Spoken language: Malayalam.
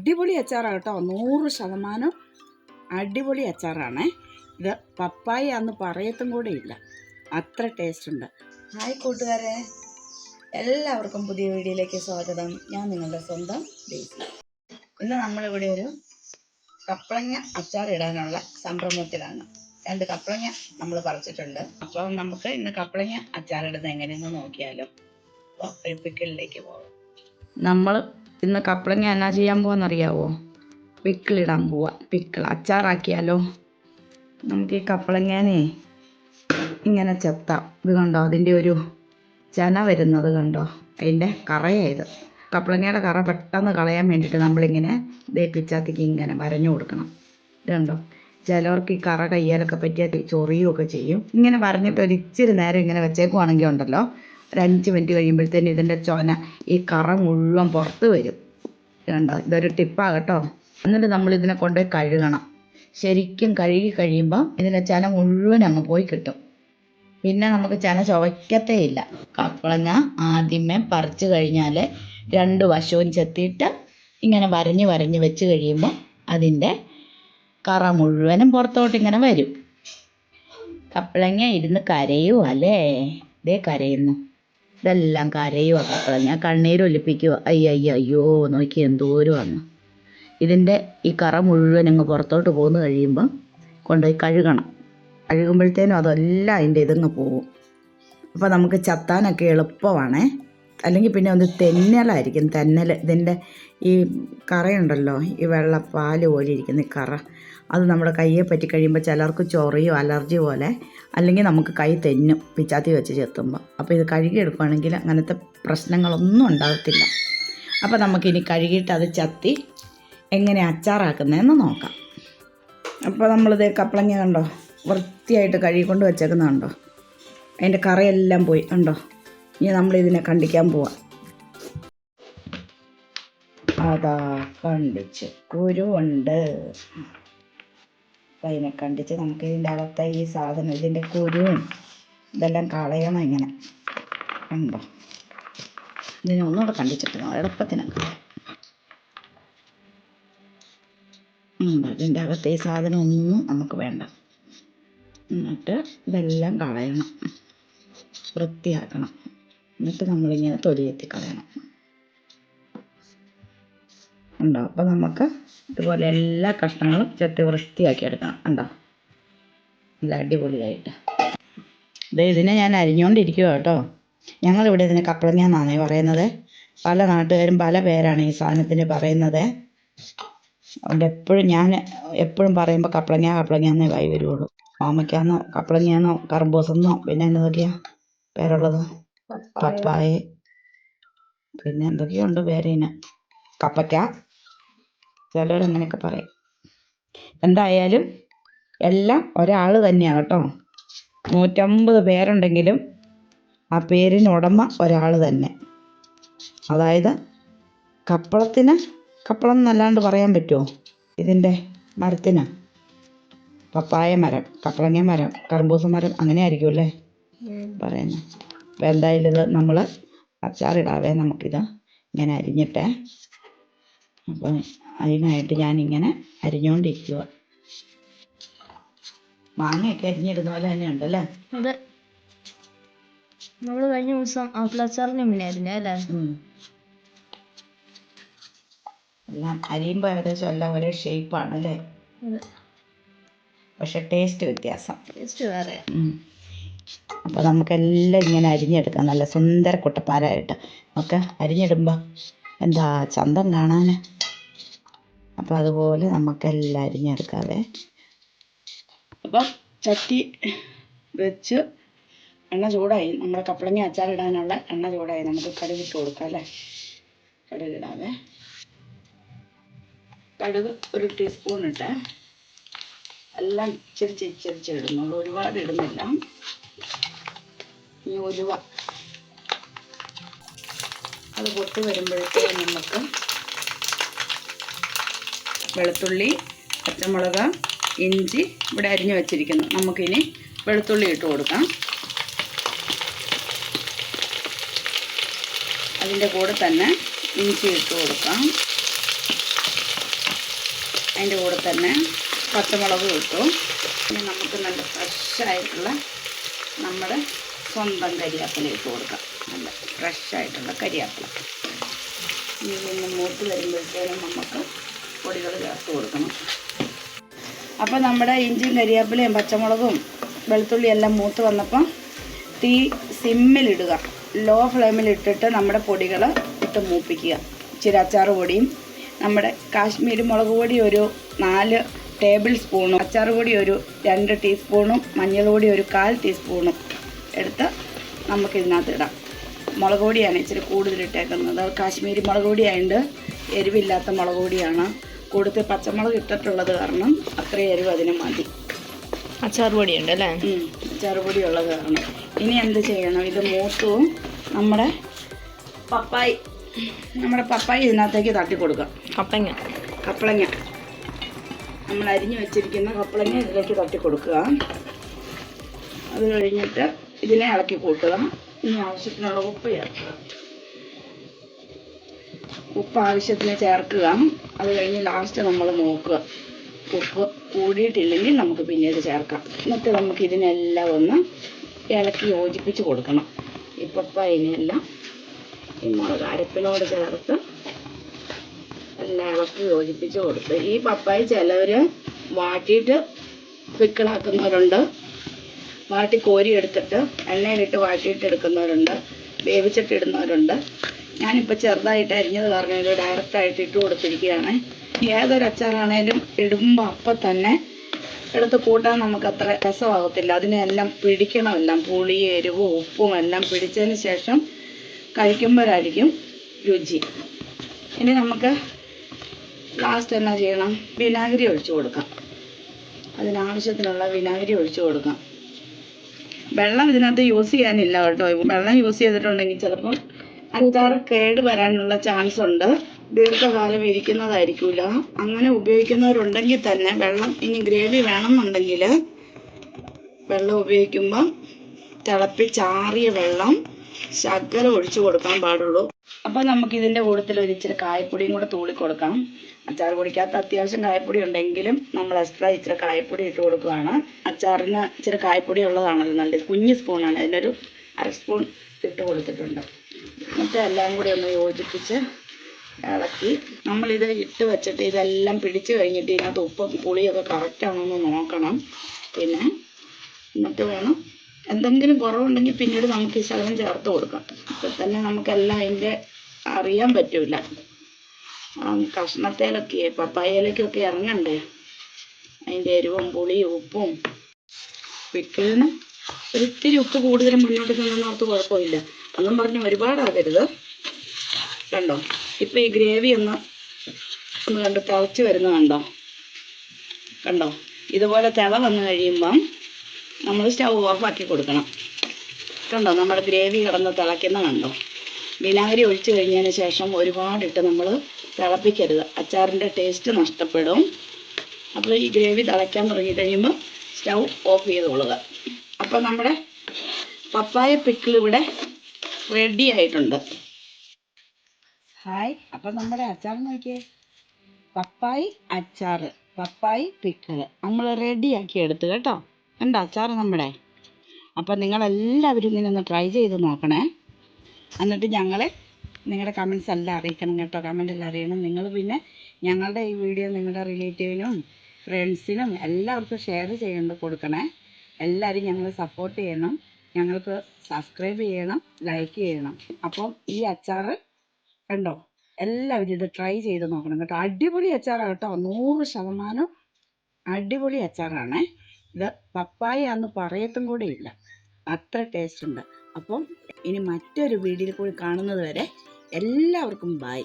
അടിപൊളി അച്ചാറാണ് കേട്ടോ. നൂറ് ശതമാനം അടിപൊളി അച്ചാറാണ്. ഇത് പപ്പായ അന്ന് പറയത്തും കൂടെ ഇല്ല. അത്ര ടേസ്റ്റ് ഉണ്ട്. ഹായ് കൂട്ടുകാരെ. എല്ലാവർക്കും പുതിയ വീഡിയോയിലേക്ക് സ്വാഗതം. ഞാൻ നിങ്ങളുടെ സ്വന്തം ഡേസി. ഇന്ന് നമ്മളിവിടെ ഒരു കപ്പളങ്ങ അച്ചാർ ഇടാനുള്ള സംരംഭത്തിലാണ്. രണ്ട് കപ്പളങ്ങ നമ്മൾ പറിച്ചിട്ടുണ്ട്. അപ്പോൾ നമുക്ക് ഇന്ന് കപ്പളങ്ങ അച്ചാർ ഇടുന്നത് എങ്ങനെയെന്ന് നോക്കിയാലും അപ്പോൾ ഒരു പിക്കിളിലേക്ക് പോകാം. നമ്മൾ ഇന്ന് കപ്പളങ്ങ എന്നാ ചെയ്യാൻ പോവാന്നറിയാവോ? പിക്കിളിടാൻ പോവാ. പിക്കിൾ അച്ചാറാക്കിയാലോ? നമുക്ക് ഈ കപ്പളങ്ങനെ ഇങ്ങനെ ചെത്താം. ഇത് കണ്ടോ? അതിന്റെ ഒരു ചന വരുന്നത് കണ്ടോ? അതിന്റെ കറയായത് കപ്പളങ്ങയുടെ കറ പെട്ടെന്ന് കളയാൻ വേണ്ടിയിട്ട് നമ്മളിങ്ങനെ ദേ പിച്ചാത്തിക്ക് ഇങ്ങനെ വരഞ്ഞു കൊടുക്കണം. ഇത് കണ്ടോ ചിലവർക്ക് ഈ കറ കയ്യാലൊക്കെ പറ്റിയാൽ ചൊറിയുമൊക്കെ ചെയ്യും. ഇങ്ങനെ വരഞ്ഞിട്ട് ഒരു ഇച്ചിരി നേരം ഇങ്ങനെ വെച്ചേക്കുവാണെങ്കിൽ ഉണ്ടല്ലോ. ഒരു അഞ്ച് മിനിറ്റ് കഴിയുമ്പോഴത്തേനും ഇതിന്റെ ചൊന ഈ കറ മുഴുവൻ പുറത്ത് വരും. കണ്ടോ? ഇതൊരു ടിപ്പാണ് കേട്ടോ. എന്നിട്ട് നമ്മൾ ഇതിനെ കൊണ്ടുപോയി കഴുകണം. ശരിക്കും കഴുകി കഴിയുമ്പോൾ ഇതിന്റെ ചന മുഴുവൻ അങ്ങ് പോയി കിട്ടും. പിന്നെ നമുക്ക് ചന ചുവയ്ക്കത്തേ ഇല്ല കപ്പളങ്ങ ആദ്യമേ പറിച്ചു കഴിഞ്ഞാൽ രണ്ട് വശവും ചെത്തിയിട്ട് ഇങ്ങനെ വരഞ്ഞ് വരഞ്ഞ് വെച്ച് കഴിയുമ്പോൾ അതിന്റെ കറ മുഴുവനും പുറത്തോട്ട് ഇങ്ങനെ വരും. കപ്പളങ്ങ ഇരുന്ന് കരയുമല്ലേ ഇതേ കരയുന്നു. ഇതെല്ലാം കരയുക ഞാൻ കണ്ണീരൊലിപ്പിക്കുക അയ്യോ അയ്യോ അയ്യോ നോക്കി എന്തോരം വന്നു ഇതിന്റെ ഈ കറ മുഴുവൻ അങ്ങ് പുറത്തോട്ട് പോകുന്ന കഴിയുമ്പോൾ കൊണ്ടുപോയി കഴുകണം. കഴുകുമ്പോഴത്തേനും അതെല്ലാം അതിന്റെ ഇതങ്ങ് പോകും അപ്പോൾ നമുക്ക് ചത്താനൊക്കെ എളുപ്പമാണേ. അല്ലെങ്കിൽ പിന്നെ ഒന്ന് തെന്നലായിരിക്കും. തെന്നൽ ഇതിന്റെ ഈ കറയുണ്ടല്ലോ ഈ വെള്ള പാൽ പോലെ ഇരിക്കുന്ന കറ. അത് നമ്മുടെ കയ്യെ പറ്റി കഴിയുമ്പോൾ ചിലർക്ക് ചൊറിയോ അലർജി പോലെ അല്ലെങ്കിൽ നമുക്ക് കൈ തെന്നും പിച്ചാത്തി വെച്ച് ചെത്തുമ്പോൾ. അപ്പോൾ ഇത് കഴുകിയെടുക്കുകയാണെങ്കിൽ അങ്ങനത്തെ പ്രശ്നങ്ങളൊന്നും ഉണ്ടാകത്തില്ല. അപ്പോൾ നമുക്കിനി കഴുകിയിട്ട് അത് ചത്തി എങ്ങനെ അച്ചാറാക്കുന്നതെന്ന് നോക്കാം. അപ്പോൾ നമ്മളിത് കപ്പളങ്ങ കണ്ടോ വൃത്തിയായിട്ട് കഴുകിക്കൊണ്ട് വെച്ചേക്കുന്നതുണ്ടോ? അതിന്റെ കറയെല്ലാം പോയി കണ്ടോ? ഇനി നമ്മൾ ഇതിനെ കണ്ടിക്കാൻ പോവാം. അതാ കണ്ടിച്ച്. കുരുവുണ്ട്. അതിനെ കണ്ടിച്ച് നമുക്ക് ഇതിന്റെ അകത്തെ ഈ സാധനം ഇതിന്റെ കുരുവും ഇതെല്ലാം കളയണം ഇങ്ങനെ. കണ്ടോ? ഇതിനെ ഒന്നുകൂടെ കണ്ടിച്ചിട്ട് എളുപ്പത്തിനൊക്കെ ഉം, ഇതിന്റെ അകത്തെ ഈ സാധനം ഒന്നും നമുക്ക് വേണ്ട. എന്നിട്ട് ഇതെല്ലാം കളയണം. വൃത്തിയാക്കണം. എന്നിട്ട് നമ്മളിങ്ങനെ തൊലിയെത്തി കളയണം ഉണ്ടോ അപ്പോൾ നമുക്ക് ഇതുപോലെ എല്ലാ കഷ്ണങ്ങളും ചെത്തി വൃത്തിയാക്കി എടുക്കണം ഉണ്ടോ നല്ല അടിപൊളിയായിട്ട്. ഇത് ഇതിനെ ഞാൻ അരിഞ്ഞുകൊണ്ടിരിക്കുക കേട്ടോ. ഞങ്ങളിവിടെ ഇതിനെ കപ്പളങ്ങ എന്നാണേ പറയുന്നത്. പല നാട്ടുകാരും പല പേരാണ് ഈ സാധനത്തിന് പറയുന്നത്. അതുകൊണ്ട് എപ്പോഴും ഞാൻ എപ്പോഴും പറയുമ്പോൾ കപ്പളങ്ങ കപ്പളങ്ങ എന്നേ വായി വരുള്ളൂ മാമയ്ക്കാന്നോ കപ്പളങ്ങയാന്നോ കറുമ്പോസെന്നോ പിന്നെ എന്തൊക്കെയാ പേരുള്ളത്? പപ്പായ പിന്നെ എന്തൊക്കെയുണ്ട് പേരിന് കപ്പയ്ക്ക. ചിലർ അങ്ങനെയൊക്കെ പറയും. എന്തായാലും എല്ലാം ഒരാൾ തന്നെയാണ് കേട്ടോ. നൂറ്റമ്പത് പേരുണ്ടെങ്കിലും ആ പേരിന് ഉടമ ഒരാൾ തന്നെ. അതായത് കപ്പളത്തിന് കപ്പളം എന്നല്ലാണ്ട് പറയാൻ പറ്റുമോ ഇതിന്റെ മരത്തിന്. പപ്പായ മരം കപ്പളങ്ങ മരം കറുമ്പൂസ മരം അങ്ങനെ ആയിരിക്കും അല്ലേ പറയുന്നത് അപ്പോൾ എന്തായാലും ഇത് നമ്മൾ അച്ചാറിടാവേ നമുക്കിത്. ഇങ്ങനെ അരിഞ്ഞിട്ടേ. അപ്പം അതിനായിട്ട് ഞാനിങ്ങനെ അരിഞ്ഞുകൊണ്ടിരിക്കുക മാങ്ങയൊക്കെ അരിഞ്ഞിടുന്ന പോലെ തന്നെ ഉണ്ടല്ലേ അതെ. നമ്മൾ കഴിഞ്ഞ ദിവസം ആപ്പിളച്ചാറിന് മുന്നായിരുന്നു അല്ലേ. എല്ലാം അരിയുമ്പോൾ ഏകദേശം എല്ലാം ഒരേ ഷേപ്പാണ് അല്ലേ പക്ഷെ ടേസ്റ്റ് വ്യത്യാസം. ടേസ്റ്റ് വേറെ. അപ്പോൾ നമുക്കെല്ലാം ഇങ്ങനെ അരിഞ്ഞെടുക്കാം. നല്ല സുന്ദര കുട്ടപ്പാലായിട്ട് ഒക്കെ അരിഞ്ഞിടുമ്പോൾ എന്താ ചന്തം കാണാൻ അപ്പോൾ അതുപോലെ നമുക്കെല്ലാം അരിഞ്ഞെടുക്കാവേ. അപ്പം ചട്ടി വെച്ച് എണ്ണ ചൂടായി. നമ്മുടെ കപ്പളങ്ങ അച്ചാറിടാനുള്ള എണ്ണ ചൂടായി. നമുക്ക് കടുകിട്ട് കൊടുക്കാം അല്ലേ? കടുകിടാവേ കടുക് ഒരു ടീസ്പൂൺ ഇട്ടേ. എല്ലാം ഇച്ചിരി ഇച്ചിരി ഇടുന്നുള്ളൂ. ഒരുപാട് ഇടുന്നില്ല. ഉലുവ അത് പൊട്ടി വരുമ്പോഴത്തേക്കും നമുക്ക് വെളുത്തുള്ളി പച്ചമുളക് ഇഞ്ചി ഇവിടെ അരിഞ്ഞു വെച്ചിരിക്കുന്നു. നമുക്കിനി വെളുത്തുള്ളി ഇട്ട് കൊടുക്കാം. അതിന്റെ കൂടെ തന്നെ ഇഞ്ചി ഇട്ട് കൊടുക്കാം. അതിന്റെ കൂടെ തന്നെ പച്ചമുളക് ഇട്ടു. ഇനി നമുക്ക് നല്ല ഫ്രഷായിട്ടുള്ള നമ്മുടെ സ്വന്തം കരിയാപ്പില ഇട്ട് കൊടുക്കാം. നല്ല ഫ്രഷായിട്ടുള്ള കരിയാപ്പില. ഇനി ഒന്ന് മൂത്ത് വരുമ്പോഴത്തേനും നമുക്ക് പൊടികൾ ചേർത്ത് കൊടുക്കണം. അപ്പോൾ നമ്മുടെ ഇഞ്ചിയും കരിയാപ്പിലയും പച്ചമുളകും വെളുത്തുള്ളി എല്ലാം മൂത്ത് വന്നപ്പം തീ സിമ്മിലിടുക ലോ ഫ്ലെയിമിൽ ഇട്ടിട്ട് നമ്മുടെ പൊടികൾ ഇട്ട് മൂപ്പിക്കുക. ഇച്ചിരി അച്ചാർ പൊടിയും നമ്മുടെ കാശ്മീരി മുളക് പൊടി ഒരു നാല് ടേബിൾ സ്പൂണും അച്ചാർ പൊടി ഒരു രണ്ട് ടീസ്പൂണും മഞ്ഞൾ പൊടി ഒരു കാൽ ടീസ്പൂണും എടുത്ത് നമുക്ക് ഇതിനകത്ത് ഇടാം. മുളക് പൊടിയാണ് ഇച്ചിരി കൂടുതൽ ഇട്ടേക്കുന്നത്. കാശ്മീരി മുളക് പൊടിയായതുകൊണ്ട് എരിവില്ലാത്ത മുളക് പൊടിയാണ്. കൂടുതൽ പച്ചമുളക് ഇട്ടിട്ടുള്ളത് കാരണം അത്രയും എരിവ് അതിന് മതി. അച്ചാർ പൊടിയുണ്ട് അല്ലേ? അച്ചാർ പൊടി ഉള്ളത് കാരണം. ഇനി എന്ത് ചെയ്യണം? ഇത് മൂത്തവും നമ്മുടെ പപ്പായി നമ്മുടെ പപ്പായി ഇതിനകത്തേക്ക് തട്ടി കൊടുക്കാം കപ്പളങ്ങ കപ്പളങ്ങ. നമ്മൾ അരിഞ്ഞു വെച്ചിരിക്കുന്ന കപ്പളങ്ങ ഇതിലേക്ക് തട്ടി കൊടുക്കുക. അത് കഴിഞ്ഞിട്ട് ഇതിനെ ഇളക്കി കൂട്ടണം. ഇനി ആവശ്യത്തിനുള്ള ഉപ്പ് ചേർക്കുക. ഉപ്പ് ആവശ്യത്തിന് ചേർക്കുക. അത് കഴിഞ്ഞ് ലാസ്റ്റ് നമ്മൾ നോക്കുക. ഉപ്പ് കൂടിയിട്ടില്ലെങ്കിൽ നമുക്ക് പിന്നീട് ചേർക്കാം. എന്നിട്ട് നമുക്ക് ഇതിനെല്ലാം ഒന്ന് ഇളക്കി യോജിപ്പിച്ച് കൊടുക്കണം. ഈ പപ്പായനെല്ലാം ഈ മുളക് അരപ്പിനോട് ചേർത്ത് എല്ലാം ഇളക്കി യോജിപ്പിച്ച് കൊടുത്ത്. ഈ പപ്പായ ചിലവർ വാട്ടിയിട്ട് പിക്കിളാക്കുന്നവരുണ്ട് വാട്ടി കോരി എടുത്തിട്ട് എണ്ണയിലിട്ട് വാട്ടിയിട്ട് എടുക്കുന്നവരുണ്ട്. വേവിച്ചിട്ട് ഇടുന്നവരുണ്ട്. ഞാനിപ്പോൾ ചെറുതായിട്ട് അരിഞ്ഞത് കാരണം ഇത് ഡയറക്റ്റായിട്ട് ഇട്ട് കൊടുത്തിരിക്കുകയാണ്. ഏതൊരു അച്ചാറാണേലും ഇടുമ്പോൾ അപ്പം തന്നെ എടുത്ത് കൂട്ടാൻ നമുക്ക് അത്ര രസമാകത്തില്ല. അതിനെല്ലാം പിടിക്കണം എല്ലാം പുളി എരിവും ഉപ്പും എല്ലാം പിടിച്ചതിന് ശേഷം കഴിക്കുമ്പോഴായിരിക്കും രുചി. ഇനി നമുക്ക് ലാസ്റ്റ് എന്നാ ചെയ്യണം? വിനാഗിരി ഒഴിച്ചു കൊടുക്കാം. അതിനാവശ്യത്തിനുള്ള വിനാഗിരി ഒഴിച്ചു കൊടുക്കാം. വെള്ളം ഇതിനകത്ത് യൂസ് ചെയ്യാനില്ല കേട്ടോ. വെള്ളം യൂസ് ചെയ്തിട്ടുണ്ടെങ്കിൽ ചിലപ്പം അഞ്ചാറ് കേട് വരാനുള്ള ചാൻസ് ഉണ്ട്. ദീർഘകാലം ഇരിക്കുന്നതായിരിക്കില്ല അങ്ങനെ ഉപയോഗിക്കുന്നവരുണ്ടെങ്കിൽ തന്നെ വെള്ളം ഇനി ഗ്രേവി വേണമെന്നുണ്ടെങ്കിൽ വെള്ളം ഉപയോഗിക്കുമ്പം തിളപ്പിച്ചാറിയ വെള്ളം ശകലം ഒഴിച്ചു കൊടുക്കാൻ പാടുള്ളൂ. അപ്പോൾ നമുക്ക് ഇതിന്റെ കൂട്ടത്തിൽ ഒരു ഇച്ചിരി കായപ്പൊടിയും കൂടെ തൂളി കൊടുക്കാം. അച്ചാർ പൊടിക്കകത്ത് അത്യാവശ്യം കായപ്പൊടി ഉണ്ടെങ്കിലും നമ്മൾ എക്സ്ട്രാ ഇച്ചിരി കായപ്പൊടി ഇട്ട് കൊടുക്കുകയാണ്. അച്ചാറിന് ഇച്ചിരി കായപ്പൊടി ഉള്ളതാണല്ലോ നല്ലത്. കുഞ്ഞ് സ്പൂണാണ് അതിനൊരു അര സ്പൂൺ ഇട്ട് കൊടുത്തിട്ടുണ്ട്. എന്നിട്ട് എല്ലാം കൂടി ഒന്ന് യോജിപ്പിച്ച് ഇളക്കി. നമ്മളിത് ഇട്ട് വെച്ചിട്ട് ഇതെല്ലാം പിടിച്ച് കഴിഞ്ഞിട്ട് ഇതിനകത്ത് ഉപ്പും പുളിയൊക്കെ കറക്റ്റ് ആണോ എന്ന് നോക്കണം. പിന്നെ എന്നിട്ട് വേണം എന്തെങ്കിലും കുറവുണ്ടെങ്കിൽ പിന്നീട് നമുക്ക് ഈ ശകലം ചേർത്ത് കൊടുക്കാം. ഇപ്പം തന്നെ നമുക്കെല്ലാം അതിന്റെ അറിയാൻ പറ്റില്ല കഷ്ണത്തേലൊക്കെ പപ്പായയിലേക്കൊക്കെ ഇറങ്ങണ്ടേ? അതിന്റെ എരിവും പുളിയും ഉപ്പും. പിക്കിളിന് ഒരിത്തിരി ഉപ്പ് കൂടുതൽ മുന്നോട്ട് നിന്നോർത്ത് കുഴപ്പമില്ല. ഒന്നും പറഞ്ഞ് ഒരുപാടാകരുത് കണ്ടോ? ഇപ്പം ഈ ഗ്രേവി ഒന്ന് ഒന്ന് കണ്ട് തിളച്ച് വരുന്നത് കണ്ടോ? കണ്ടോ? ഇതുപോലെ തിള വന്നു കഴിയുമ്പം നമ്മൾ സ്റ്റൗ ഓഫാക്കി കൊടുക്കണം. കണ്ടോ നമ്മുടെ ഗ്രേവി കിടന്ന് തിളയ്ക്കുന്ന കണ്ടോ? വിനാഗിരി ഒഴിച്ചു കഴിഞ്ഞതിന് ശേഷം ഒരുപാടിട്ട് നമ്മൾ തിളപ്പിക്കരുത്. അച്ചാറിന്റെ ടേസ്റ്റ് നഷ്ടപ്പെടും. അപ്പോൾ ഈ ഗ്രേവി തിളയ്ക്കാൻ തുടങ്ങി കഴിയുമ്പോൾ സ്റ്റൗ ഓഫ് ചെയ്തോളുക അപ്പോൾ നമ്മുടെ പപ്പായ പിക്കിൾ ഇവിടെ റെഡി ആയിട്ടുണ്ട്. ഹായ് അപ്പം നമ്മുടെ അച്ചാർ നോക്കിയേ. പപ്പായി അച്ചാർ പപ്പായി പിക്കിൾ നമ്മൾ റെഡിയാക്കി എടുത്തു കേട്ടോ. കണ്ടോ? അച്ചാർ നമ്മുടെ. അപ്പം നിങ്ങളെല്ലാവരും ഇങ്ങനെ ഒന്ന് ട്രൈ ചെയ്ത് നോക്കണേ. എന്നിട്ട് ഞങ്ങളെ നിങ്ങളുടെ കമൻസ് എല്ലാം അറിയിക്കണം കേട്ടോ. കമന്റ് എല്ലാം അറിയണം. നിങ്ങൾ പിന്നെ ഞങ്ങളുടെ ഈ വീഡിയോ നിങ്ങളുടെ റിലേറ്റീവിനും ഫ്രണ്ട്സിനും എല്ലാവർക്കും ഷെയർ ചെയ്യേണ്ട കൊടുക്കണേ. എല്ലാവരും ഞങ്ങളെ സപ്പോർട്ട് ചെയ്യണം. ഞങ്ങൾക്ക് സബ്സ്ക്രൈബ് ചെയ്യണം ലൈക്ക് ചെയ്യണം. അപ്പം ഈ അച്ചാർ കണ്ടോ? എല്ലാവരും ഇത് ട്രൈ ചെയ്ത് നോക്കണം കേട്ടോ. അടിപൊളി അച്ചാറാണ് കേട്ടോ. നൂറ് ശതമാനം അടിപൊളി അച്ചാറാണ്. ഇത് പപ്പായ എന്ന് പറയത്തും കൂടെ ഇല്ല. അത്ര ടേസ്റ്റ് ഉണ്ട്. അപ്പം ഇനി മറ്റൊരു വീഡിയോയിൽ കൂടി കാണുന്നത് വരെ എല്ലാവർക്കും ബായ്